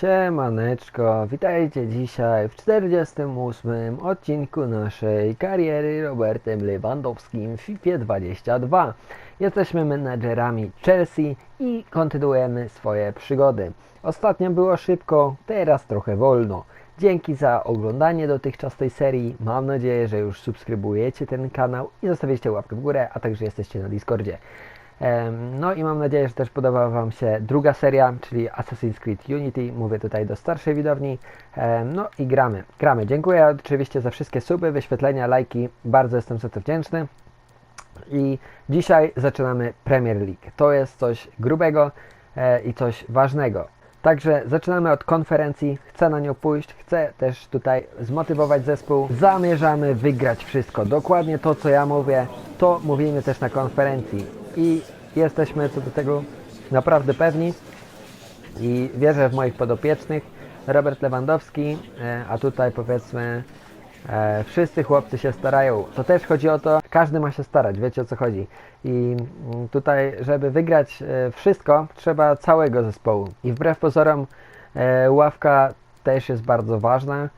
Siemaneczko, witajcie dzisiaj w 48 odcinku naszej kariery Robertem Lewandowskim w FIFA 22. Jesteśmy menadżerami Chelsea i kontynuujemy swoje przygody. Ostatnio było szybko, teraz trochę wolno. Dzięki za oglądanie dotychczas tej serii. Mam nadzieję, że już subskrybujecie ten kanał i zostawiliście łapkę w górę, a także jesteście na Discordzie. No i mam nadzieję, że też podoba Wam się druga seria, czyli Assassin's Creed Unity. Mówię tutaj do starszej widowni. No i gramy. Gramy. Dziękuję oczywiście za wszystkie suby, wyświetlenia, lajki. Bardzo jestem za to wdzięczny. I dzisiaj zaczynamy Premier League. To jest coś grubego e, i coś ważnego. Także zaczynamy od konferencji. Chcę na nią pójść, chcę też tutaj zmotywować zespół. Zamierzamy wygrać wszystko. Dokładnie to, co ja mówię, to mówimy też na konferencji. I jesteśmy co do tego naprawdę pewni i wierzę w moich podopiecznych. Robert Lewandowski, e, a tutaj powiedzmy e, wszyscy chłopcy się starają. To też chodzi o to, każdy ma się starać, wiecie o co chodzi. I mm, tutaj, żeby wygrać e, wszystko, trzeba całego zespołu. I wbrew pozorom ławka też jest bardzo ważna.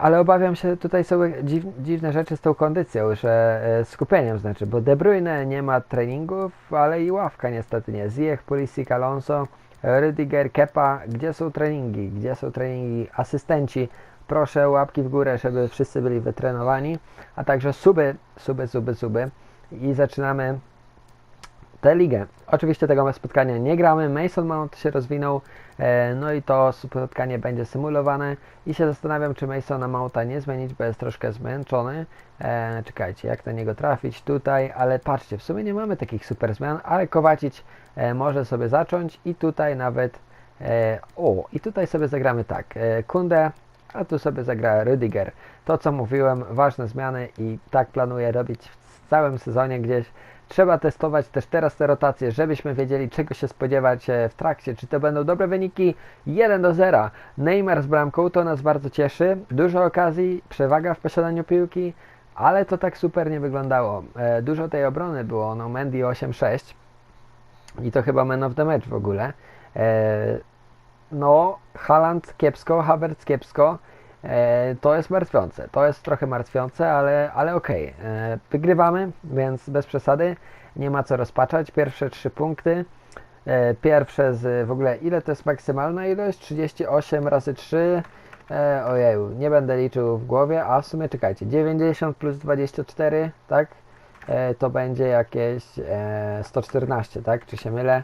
Ale obawiam się, tutaj są dziw, dziwne rzeczy z tą kondycją, że e, skupieniem znaczy, bo De Bruyne nie ma treningów, ale i ławka niestety nie. Ziyech, Pulisic, Alonso, Rydiger, Kepa, gdzie są treningi, gdzie są treningi asystenci? Proszę łapki w górę, żeby wszyscy byli wytrenowani, a także suby, suby, suby, suby i zaczynamy tę ligę. Oczywiście tego spotkania nie gramy. Mason Mount się rozwinął, no i to spotkanie będzie symulowane i się zastanawiam, czy Masona Mounta nie zmienić, bo jest troszkę zmęczony. E, czekajcie, jak na niego trafić tutaj, ale patrzcie, w sumie nie mamy takich super zmian, ale Kowacic e, może sobie zacząć i tutaj nawet e, o, i tutaj sobie zagramy tak, e, Kunde, a tu sobie zagra Rydiger. To co mówiłem, ważne zmiany i tak planuję robić w całym sezonie gdzieś. Trzeba testować też teraz te rotacje, żebyśmy wiedzieli czego się spodziewać e, w trakcie. Czy to będą dobre wyniki? 1 do 0. Neymar z bramką to nas bardzo cieszy. Dużo okazji, przewaga w posiadaniu piłki, ale to tak super nie wyglądało. E, dużo tej obrony było. No Mendy 8-6 i to chyba man of the match w ogóle. E, no, Haaland kiepsko, Havertz kiepsko. E, to jest martwiące. To jest trochę martwiące, ale, ale okej. E, Wygrywamy, więc bez przesady. Nie ma co rozpaczać. Pierwsze trzy punkty. E, pierwsze z w ogóle, ile to jest maksymalna ilość? 38 razy 3. E, ojeju, nie będę liczył w głowie, a w sumie czekajcie, 90 plus 24, tak? To będzie jakieś e, 114, tak? Czy się mylę?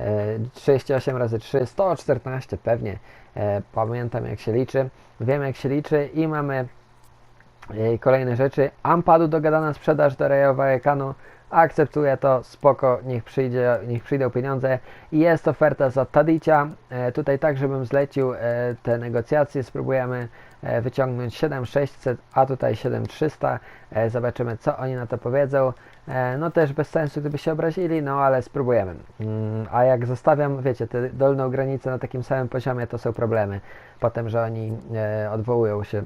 E, 38 razy 3, 114 pewnie. E, pamiętam jak się liczy, wiem jak się liczy i mamy e, kolejne rzeczy. Ampadu dogadana sprzedaż do Rayo Vallecano. Akceptuję to, spoko, niech, przyjdzie, niech przyjdą pieniądze. I jest oferta za Tadicia. E, tutaj tak, żebym zlecił e, te negocjacje. Spróbujemy e, wyciągnąć 7600, a tutaj 7300. E, zobaczymy, co oni na to powiedzą. E, no też bez sensu, gdyby się obrazili, no ale spróbujemy. Mm, a jak zostawiam, wiecie, tę dolną granicę na takim samym poziomie, to są problemy. Potem, że oni e, odwołują się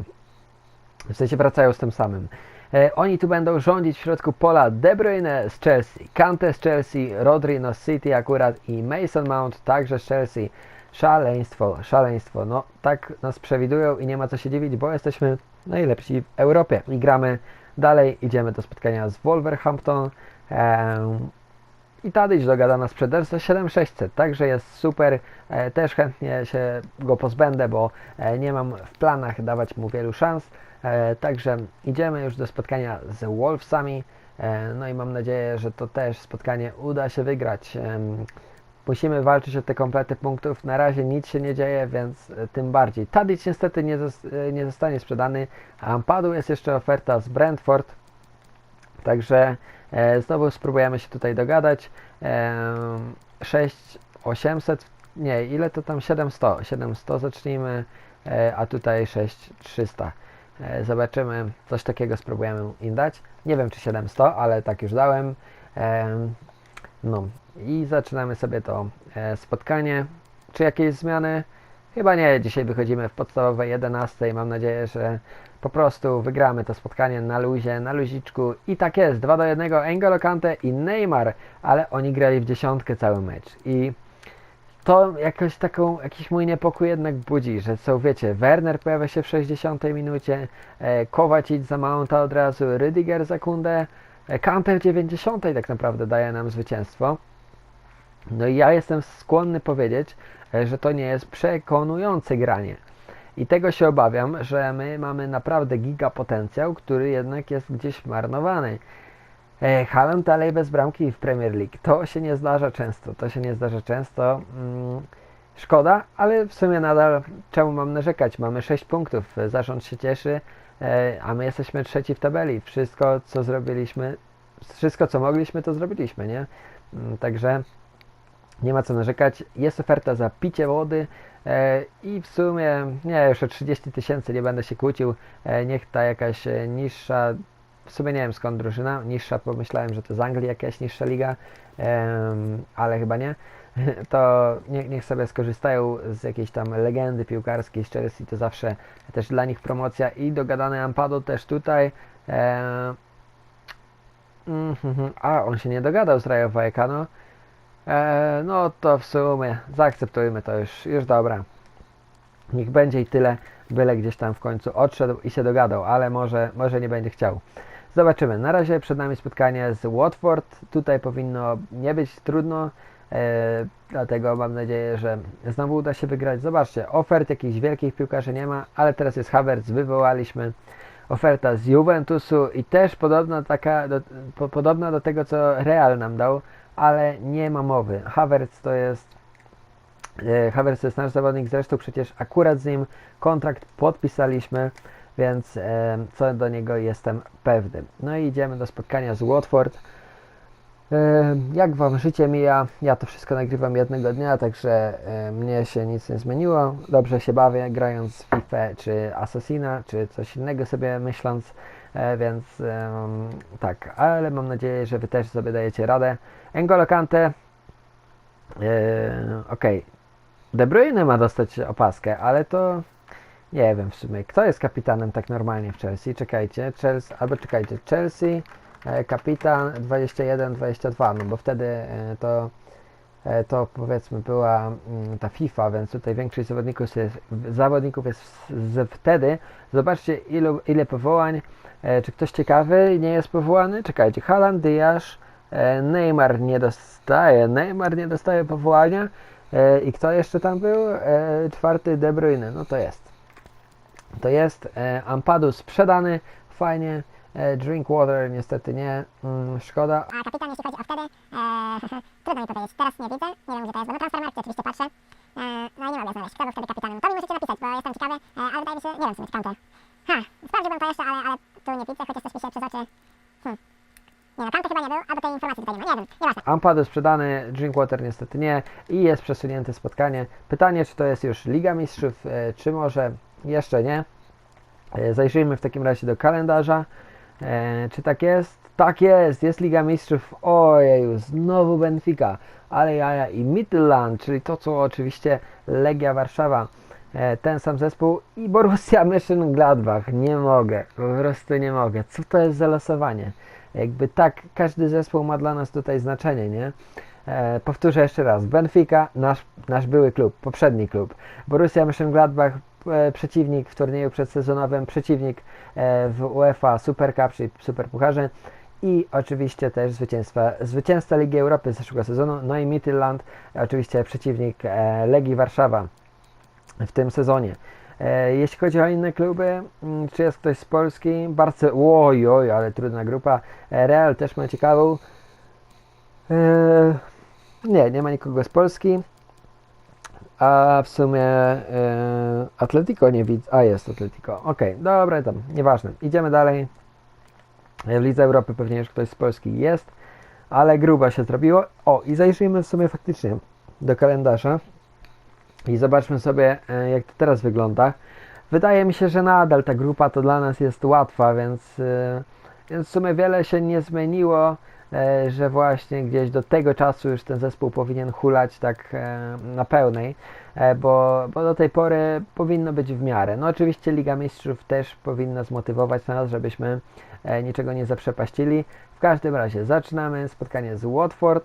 w sensie wracają z tym samym. E, oni tu będą rządzić w środku pola De Bruyne z Chelsea, Kante z Chelsea, Rodri no z City akurat i Mason Mount także z Chelsea. Szaleństwo, szaleństwo. No tak nas przewidują i nie ma co się dziwić, bo jesteśmy najlepsi w Europie. I gramy dalej, idziemy do spotkania z Wolverhampton. I Tadić dogada na sprzedaż za 7600, także jest super. E, też chętnie się go pozbędę, bo e, nie mam w planach dawać mu wielu szans. E, także idziemy już do spotkania z Wolvesami. No i mam nadzieję, że to też spotkanie uda się wygrać. Musimy walczyć o te komplety punktów. Na razie nic się nie dzieje, więc e, tym bardziej. Tadić niestety nie, zos- e, nie zostanie sprzedany. A Ampadu jest jeszcze oferta z Brentford. Także e, znowu spróbujemy się tutaj dogadać. E, 6800, nie, ile to tam 700? 700 zacznijmy, e, a tutaj 6300. E, zobaczymy, coś takiego spróbujemy im dać. Nie wiem czy 700, ale tak już dałem. E, no i zaczynamy sobie to e, spotkanie. Czy jakieś zmiany? Chyba nie, dzisiaj wychodzimy w podstawowej 11. Mam nadzieję, że po prostu wygramy to spotkanie na luzie, na luziczku. I tak jest, 2 do 1 Engolo Kante i Neymar, ale oni grali w dziesiątkę cały mecz. I to jakoś taką, jakiś mój niepokój jednak budzi, że są, wiecie, Werner pojawia się w 60 minucie, e, Kowacic za Mounta od razu, Rydiger za Kundę, w 90 tak naprawdę daje nam zwycięstwo. No i ja jestem skłonny powiedzieć, że to nie jest przekonujące granie. I tego się obawiam, że my mamy naprawdę giga potencjał, który jednak jest gdzieś marnowany. E, Haaland dalej bez bramki w Premier League. To się nie zdarza często. To się nie zdarza często. Mm, szkoda, ale w sumie nadal czemu mam narzekać? Mamy 6 punktów. Zarząd się cieszy, a my jesteśmy trzeci w tabeli. Wszystko, co zrobiliśmy, wszystko, co mogliśmy, to zrobiliśmy, nie? Mm, Także nie ma co narzekać. Jest oferta za picie wody e, i w sumie, nie, już o 30 tysięcy nie będę się kłócił. E, niech ta jakaś e, niższa, w sumie nie wiem skąd drużyna, niższa, pomyślałem, że to z Anglii jakaś niższa liga, ale chyba nie. To nie, niech sobie skorzystają z jakiejś tam legendy piłkarskiej z Chelsea, to zawsze też dla nich promocja i dogadany Ampado też tutaj. E, mhm, a, on się nie dogadał z Rayo Vallecano. E, no to w sumie zaakceptujmy to już, już dobra. Niech będzie i tyle, byle gdzieś tam w końcu odszedł i się dogadał, ale może, może nie będzie chciał. Zobaczymy. Na razie przed nami spotkanie z Watford. Tutaj powinno nie być trudno, dlatego mam nadzieję, że znowu uda się wygrać. Zobaczcie, ofert jakichś wielkich piłkarzy nie ma, ale teraz jest Havertz, wywołaliśmy. Oferta z Juventusu i też podobna, taka, do, po, podobna do tego, co Real nam dał ale nie ma mowy. Havertz to jest e, Havertz to jest nasz zawodnik, zresztą przecież akurat z nim kontrakt podpisaliśmy, więc e, co do niego jestem pewny. No i idziemy do spotkania z Watford. E, jak Wam życie mija? Ja to wszystko nagrywam jednego dnia, także e, mnie się nic nie zmieniło. Dobrze się bawię grając w FIFA czy Assassina, czy coś innego sobie myśląc, e, więc tak, ale mam nadzieję, że Wy też sobie dajecie radę. N'Golo Kante, okej, De Bruyne ma dostać opaskę, ale to nie wiem w sumie, kto jest kapitanem tak normalnie w Chelsea? Czekajcie, Chelsea, albo czekajcie, Chelsea, kapitan 21-22, no bo wtedy e, to, e, to powiedzmy była mm, ta FIFA, więc tutaj większość zawodników jest, zawodników jest z, wtedy. Zobaczcie ilu, ile powołań, e, czy ktoś ciekawy nie jest powołany? Czekajcie, Haaland, Diaz, e, Neymar nie dostaje, Neymar nie dostaje powołania. E, I kto jeszcze tam był? E, czwarty De Bruyne, no to jest. To jest e, Ampadu sprzedany, fajnie. E, Drinkwater niestety nie, mm, szkoda. A kapitan, jeśli chodzi o wtedy, e, trudno mi powiedzieć. Teraz nie widzę, nie wiem gdzie to jest, bo na Transfermarkcie oczywiście patrzę. E, no i nie mogę znaleźć, kto był wtedy kapitanem. To mi musicie napisać, bo jestem ciekawy, e, ale wydaje mi się, nie wiem czy Kante. Ha, sprawdziłbym to jeszcze, ale, ale tu nie widzę, chociaż coś mi się przez oczy... Hmm. Nie no, Kante chyba nie był, albo tej informacji tutaj nie ma, nie wiem, nieważne. Ampadu sprzedany, Drinkwater niestety nie i jest przesunięte spotkanie. Pytanie, czy to jest już Liga Mistrzów, e, czy może jeszcze nie. E, Zajrzyjmy w takim razie do kalendarza. E, czy tak jest? Tak jest, jest Liga Mistrzów. Ojeju, znowu Benfica, ale jaja i Midland, czyli to, co oczywiście Legia Warszawa. E, ten sam zespół i Borussia Mönchengladbach. Nie mogę, po prostu nie mogę. Co to jest za losowanie? Jakby tak, każdy zespół ma dla nas tutaj znaczenie, nie? E, powtórzę jeszcze raz. Benfica, nasz, nasz były klub, poprzedni klub. Borussia Mönchengladbach, przeciwnik w turnieju przedsezonowym, przeciwnik e, w UEFA Super Cup, czyli Super Pucharze i oczywiście też zwycięstwa, zwycięzca Ligi Europy z zeszłego sezonu, no i Midtjylland, oczywiście przeciwnik e, Legii Warszawa w tym sezonie. E, Jeśli chodzi o inne kluby, mm, czy jest ktoś z Polski? Barce... Oj, oj, ale trudna grupa. E, Real też ma ciekawą. E, Nie, nie ma nikogo z Polski. A w sumie e, Atletico nie widzę. A jest Atletico. Okej, dobra, tam, nieważne. Idziemy dalej. E, W Lidze Europy pewnie już ktoś z Polski jest, ale gruba się zrobiło. O, i zajrzyjmy w sumie faktycznie do kalendarza i zobaczmy sobie, e, jak to teraz wygląda. Wydaje mi się, że nadal ta grupa to dla nas jest łatwa, więc, więc w sumie wiele się nie zmieniło, że właśnie gdzieś do tego czasu już ten zespół powinien hulać tak e, na pełnej, e, bo, bo do tej pory powinno być w miarę. No oczywiście Liga Mistrzów też powinna zmotywować nas, żebyśmy e, niczego nie zaprzepaścili. W każdym razie zaczynamy spotkanie z Watford.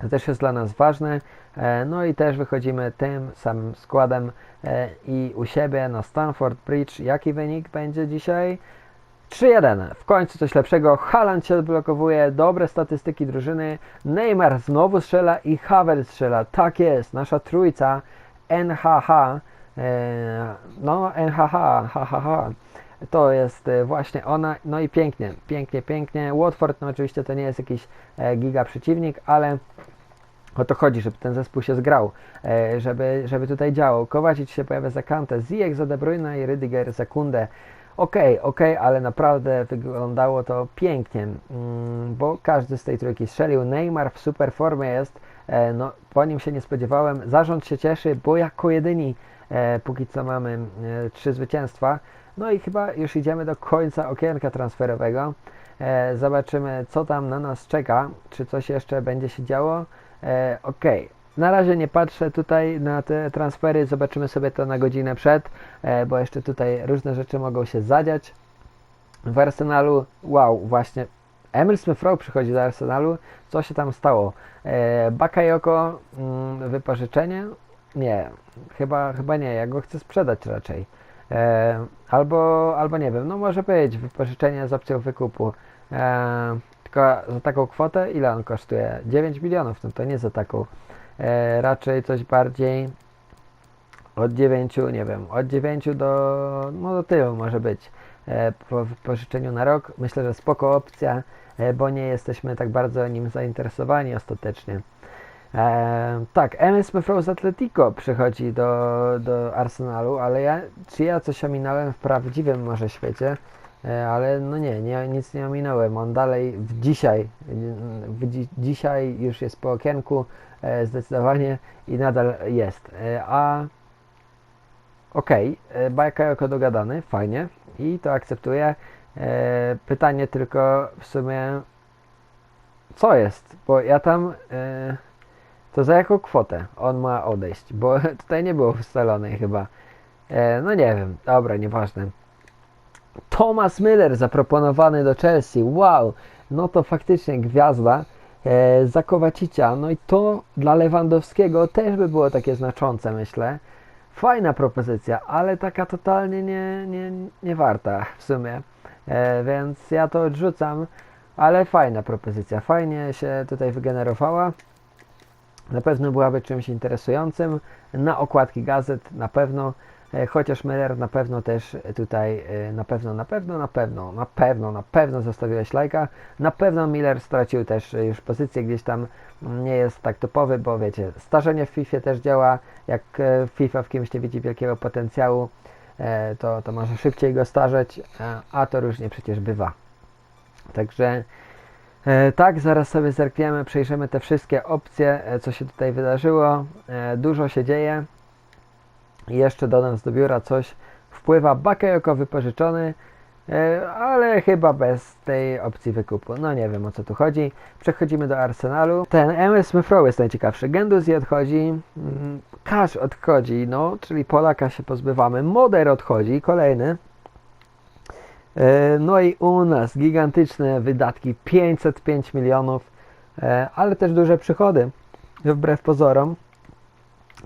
To też jest dla nas ważne. E, no i też wychodzimy tym samym składem e, i u siebie na Stanford Bridge. Jaki wynik będzie dzisiaj? 3-1. W końcu coś lepszego. Haaland się odblokowuje, dobre statystyki drużyny. Neymar znowu strzela i Havertz strzela. Tak jest, nasza trójca NHH. E, no, NHH, ha. To jest e, właśnie ona. No i pięknie, pięknie, pięknie. Watford, no oczywiście to nie jest jakiś e, giga przeciwnik, ale o to chodzi, żeby ten zespół się zgrał, żeby, żeby tutaj działał. Kowacic się pojawia za Kantę, Ziyech za De Bruyne i Rydiger za Kundę. Okej, okej, ale naprawdę wyglądało to pięknie, mm, bo każdy z tej trójki strzelił. Neymar w super formie jest, e, no po nim się nie spodziewałem. Zarząd się cieszy, bo jako jedyni e, póki co mamy e, trzy zwycięstwa. No i chyba już idziemy do końca okienka transferowego. Zobaczymy, co tam na nas czeka, czy coś jeszcze będzie się działo. Okej, na razie nie patrzę tutaj na te transfery, zobaczymy sobie to na godzinę przed, e, bo jeszcze tutaj różne rzeczy mogą się zadziać. W Arsenalu, wow, właśnie Emil Smith-Rowe przychodzi do Arsenalu, co się tam stało? E, Bakayoko, mm, wypożyczenie? Nie, chyba, chyba nie, ja go chcę sprzedać raczej. E, albo, albo nie wiem, no może być wypożyczenie z opcją wykupu. Tylko za taką kwotę, ile on kosztuje? 9 milionów, no to nie za taką. E, raczej coś bardziej od 9, nie wiem, od 9 do, no do tyłu może być. E, po wypożyczeniu na rok myślę, że spoko opcja, e, bo nie jesteśmy tak bardzo nim zainteresowani ostatecznie. E, tak, MS Smith z Atletico przychodzi do, do Arsenalu, ale ja, czy ja coś ominąłem w prawdziwym może świecie? E, ale no nie, nie, nic nie ominąłem. On dalej w dzisiaj, w dzi, dzisiaj już jest po okienku zdecydowanie i nadal jest. E, a okej, okay, Bakayoko dogadany, fajnie i to akceptuję. E, pytanie tylko w sumie co jest, bo ja tam e, to za jaką kwotę on ma odejść, bo tutaj nie było ustalonej chyba. E, no nie wiem, dobra, nieważne. Thomas Miller zaproponowany do Chelsea. Wow, no to faktycznie gwiazda e, za Kowacicia. No i to dla Lewandowskiego też by było takie znaczące, myślę. Fajna propozycja, ale taka totalnie nie, nie, nie warta w sumie. E, więc ja to odrzucam, ale fajna propozycja. Fajnie się tutaj wygenerowała. Na pewno byłaby czymś interesującym. Na okładki gazet na pewno. E, chociaż Miller na pewno też tutaj, e, na pewno, na pewno, na pewno, na pewno, na pewno zostawiłeś lajka. Na pewno Miller stracił też już pozycję gdzieś tam, nie jest tak topowy, bo wiecie, starzenie w FIFA też działa, jak e, FIFA w kimś nie widzi wielkiego potencjału, to, to może szybciej go starzeć, a to różnie przecież bywa. Także tak, zaraz sobie zerkniemy, przejrzymy te wszystkie opcje, co się tutaj wydarzyło. Dużo się dzieje. Jeszcze do nas do biura coś wpływa Bakayoko wypożyczony, e, ale chyba bez tej opcji wykupu. No nie wiem o co tu chodzi. Przechodzimy do Arsenalu. Ten MS Smith jest najciekawszy. Gendouzi odchodzi, Cash mm, odchodzi, no, czyli Polaka się pozbywamy. Moder odchodzi, kolejny. E, no i u nas gigantyczne wydatki, 505 milionów, e, ale też duże przychody, wbrew pozorom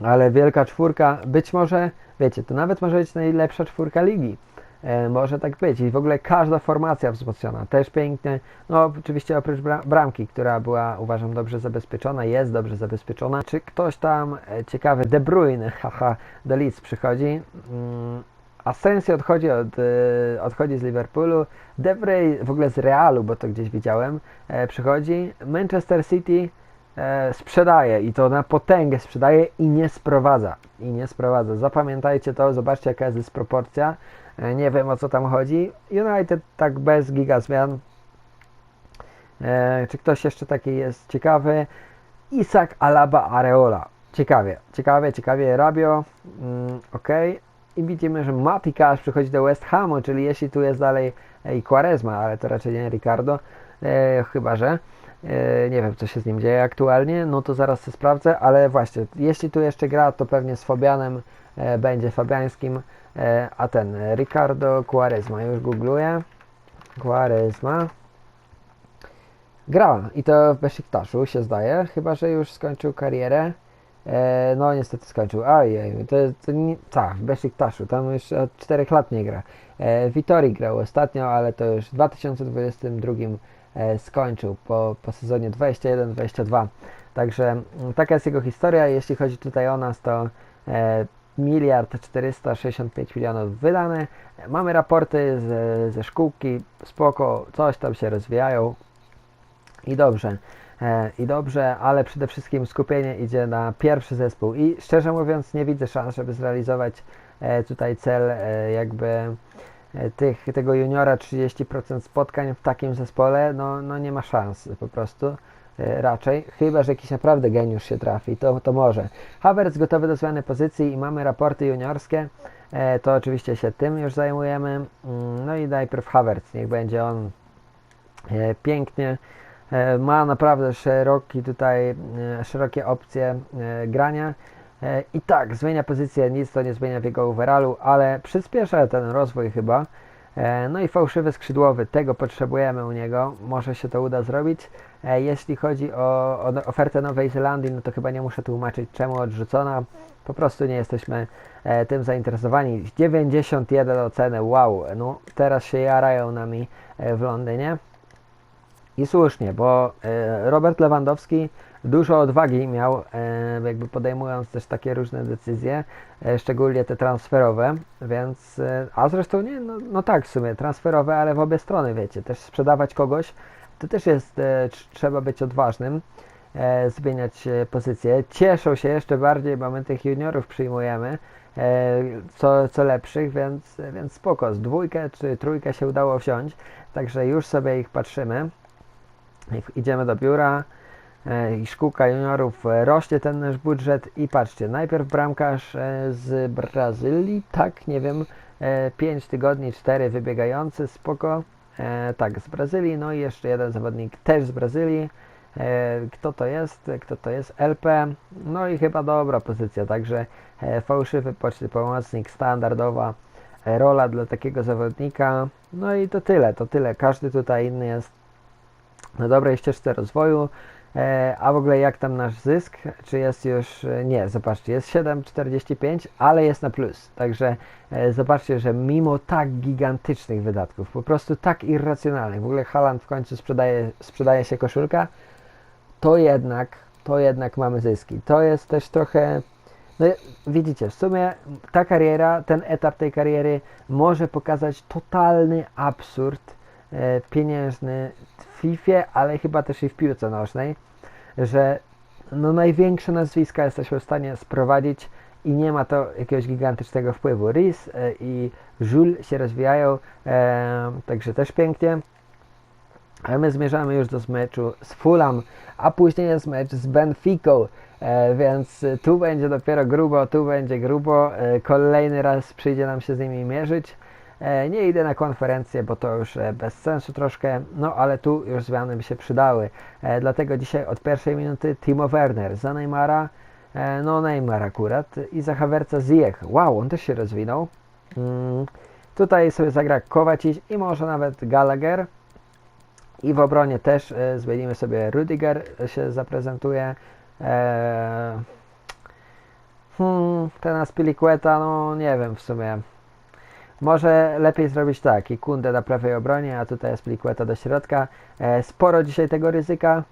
ale wielka czwórka, być może, wiecie, to nawet może być najlepsza czwórka ligi. E, może tak być. I w ogóle każda formacja wzmocniona, też pięknie, no oczywiście oprócz bramki, która była uważam dobrze zabezpieczona, jest dobrze zabezpieczona. Czy ktoś tam e, ciekawy, De Bruyne, haha, do Leeds przychodzi, mm, Asensio odchodzi, od, e, odchodzi z Liverpoolu, Devray w ogóle z Realu, bo to gdzieś widziałem, przychodzi, Manchester City e, sprzedaje i to na potęgę sprzedaje i nie sprowadza. I nie sprowadza. Zapamiętajcie to, zobaczcie jaka jest dysproporcja. E, nie wiem o co tam chodzi. United tak bez giga zmian. E, czy ktoś jeszcze taki jest ciekawy? Isak Alaba Areola. Ciekawie, ciekawie, ciekawie. Rabio, mm, ok. I widzimy, że Mati przychodzi do West Hamu, czyli jeśli tu jest dalej i Quaresma, ale to raczej nie Ricardo, e, chyba że. E, nie wiem, co się z nim dzieje aktualnie, no to zaraz to sprawdzę, ale właśnie, jeśli tu jeszcze gra, to pewnie z Fabianem e, będzie Fabiańskim, e, a ten Ricardo Quaresma, już googluję. Quaresma. Gra i to w Besiktaszu się zdaje, chyba że już skończył karierę. No niestety skończył. Ojej, to, to tak, w Besiktaszu, tam już od 4 lat nie gra. E, Vitori grał ostatnio, ale to już w 2022 e, skończył po, po sezonie 21-22. Także mm, taka jest jego historia. Jeśli chodzi tutaj o nas, to e, miliard 465 milionów wydane. Mamy raporty ze, ze szkółki, spoko, coś tam się rozwijają i dobrze. E, I dobrze, ale przede wszystkim skupienie idzie na pierwszy zespół i szczerze mówiąc nie widzę szans, żeby zrealizować e, tutaj cel e, jakby e, tych, tego juniora 30% spotkań w takim zespole, no, no nie ma szans po prostu e, raczej, chyba że jakiś naprawdę geniusz się trafi, to, to może. Havertz gotowy do zmiany pozycji i mamy raporty juniorskie, e, to oczywiście się tym już zajmujemy, Mm, no i najpierw Havertz, niech będzie on e, pięknie E, ma naprawdę szeroki tutaj, e, szerokie opcje e, grania. E, I tak, zmienia pozycję, nic to nie zmienia w jego overallu, ale przyspiesza ten rozwój chyba. E, No i fałszywy skrzydłowy, tego potrzebujemy u niego, może się to uda zrobić. E, Jeśli chodzi o, o no- ofertę Nowej Zelandii, no to chyba nie muszę tłumaczyć czemu odrzucona. Po prostu nie jesteśmy tym zainteresowani. 91 oceny, wow, no teraz się jarają nami w Londynie. I słusznie, bo Robert Lewandowski dużo odwagi miał, e, jakby podejmując też takie różne decyzje, e, szczególnie te transferowe, więc, e, a zresztą nie, no, no tak w sumie, transferowe, ale w obie strony, wiecie, też sprzedawać kogoś, to też jest, tr- trzeba być odważnym, zmieniać pozycję. Cieszą się jeszcze bardziej, bo my tych juniorów przyjmujemy, co, co lepszych, więc, więc spoko, z dwójkę czy trójkę się udało wziąć, także już sobie ich patrzymy. Idziemy do biura i szkółka juniorów e, rośnie ten nasz budżet. I patrzcie, najpierw bramkarz e, z Brazylii, tak, nie wiem, 5 tygodni, 4 wybiegający, spoko, e, tak, z Brazylii, no i jeszcze jeden zawodnik też z Brazylii, e, kto to jest, kto to jest, LP, no i chyba dobra pozycja, także e, fałszywy poczty pomocnik, standardowa e, rola dla takiego zawodnika, no i to tyle, to tyle, każdy tutaj inny jest na dobrej ścieżce rozwoju. E, a w ogóle jak tam nasz zysk? Czy jest już. e, Nie, zobaczcie, jest 7,45, ale jest na plus. Także e, zobaczcie, że mimo tak gigantycznych wydatków, po prostu tak irracjonalnych, w ogóle Haaland w końcu sprzedaje, sprzedaje się koszulka, to jednak, to jednak mamy zyski. To jest też trochę. No widzicie, w sumie ta kariera, ten etap tej kariery może pokazać totalny absurd pieniężny FIFA, ale chyba też i w piłce nożnej, że no największe nazwiska jesteśmy w stanie sprowadzić i nie ma to jakiegoś gigantycznego wpływu. Rhys e, i Jules się rozwijają, e, także też pięknie. A my zmierzamy już do meczu z Fulham, a później jest mecz z Benficą, e, więc tu będzie dopiero grubo, tu będzie grubo. E, kolejny raz przyjdzie nam się z nimi mierzyć. E, nie idę na konferencję, bo to już e, bez sensu troszkę, no ale tu już zmiany by się przydały. E, dlatego dzisiaj od pierwszej minuty Timo Werner za Neymara, no Neymar akurat i za Havertza Ziyech. Wow, on też się rozwinął. Mm, tutaj sobie zagra Kovacic i może nawet Gallagher. I w obronie też zmienimy sobie Rudiger się zaprezentuje. Hmm, ten Aspilicueta, no nie wiem w sumie. Może lepiej zrobić tak, i Kunde na prawej obronie, a tutaj Aspilicueta do środka. E, sporo dzisiaj tego ryzyka,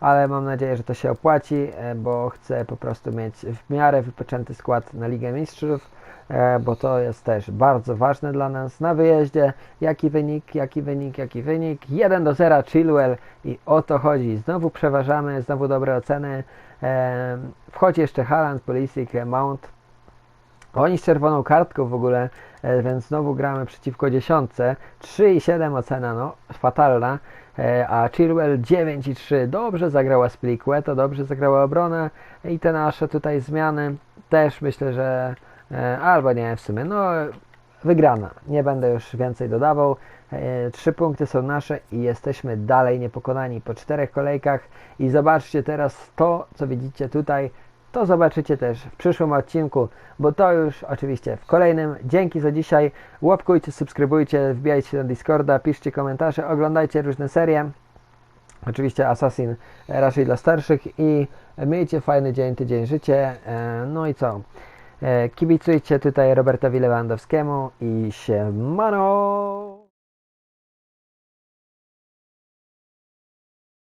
ale mam nadzieję, że to się opłaci, e, bo chcę po prostu mieć w miarę wypoczęty skład na Ligę Mistrzów, e, bo to jest też bardzo ważne dla nas. Na wyjeździe, jaki wynik, jaki wynik, jaki wynik. 1 do 0 Chilwell i o to chodzi. Znowu przeważamy, znowu dobre oceny. Wchodzi jeszcze Haaland, Pulisic, Mount. Oni z czerwoną kartką w ogóle, e, więc znowu gramy przeciwko dziesiątce. 3,7 ocena, no fatalna. E, a Chilwell 9,3. Dobrze zagrała Spliqueto, dobrze zagrała obrona i te nasze tutaj zmiany też myślę, że e, albo nie w sumie, no wygrana. Nie będę już więcej dodawał. Trzy punkty są nasze i jesteśmy dalej niepokonani po czterech kolejkach. I zobaczcie teraz to, co widzicie tutaj to zobaczycie też w przyszłym odcinku, bo to już oczywiście w kolejnym. Dzięki za dzisiaj. Łapkujcie, subskrybujcie, wbijajcie na Discorda, piszcie komentarze, oglądajcie różne serie. Oczywiście Assassin raczej dla starszych i miejcie fajny dzień, tydzień życie. E, no i co? E, kibicujcie tutaj Robertowi Lewandowskiemu i się mano!